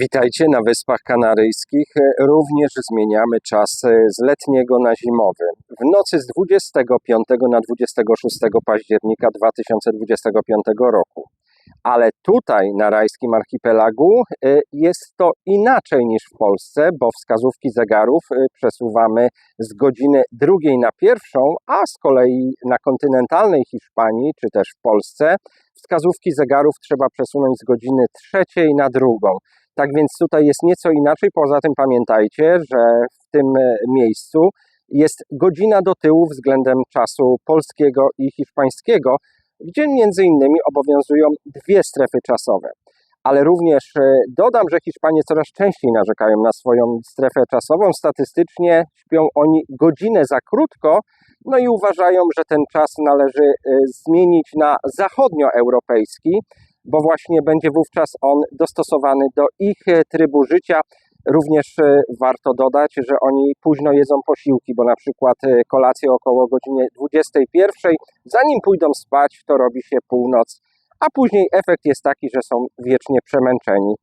Witajcie na Wyspach Kanaryjskich. Również zmieniamy czas z letniego na zimowy. W nocy z 25 na 26 października 2025 roku. Ale tutaj na rajskim archipelagu y, jest to inaczej niż w Polsce, bo wskazówki zegarów y, przesuwamy z godziny drugiej na pierwszą, a z kolei na kontynentalnej Hiszpanii czy też w Polsce wskazówki zegarów trzeba przesunąć z godziny trzeciej na drugą. Tak więc tutaj jest nieco inaczej. Poza tym pamiętajcie, że w tym e, miejscu jest godzina do tyłu względem czasu polskiego i hiszpańskiego, gdzie między innymi obowiązują dwie strefy czasowe. Ale również e, dodam, że Hiszpanie coraz częściej narzekają na swoją strefę czasową. Statystycznie śpią oni godzinę za krótko, no i uważają, że ten czas należy e, zmienić na zachodnioeuropejski, bo właśnie będzie wówczas on dostosowany do ich e, trybu życia. Również e, warto dodać, że oni późno jedzą posiłki, bo na przykład e, kolację około godzinie 21, zanim pójdą spać, to robi się północ, a później efekt jest taki, że są wiecznie przemęczeni.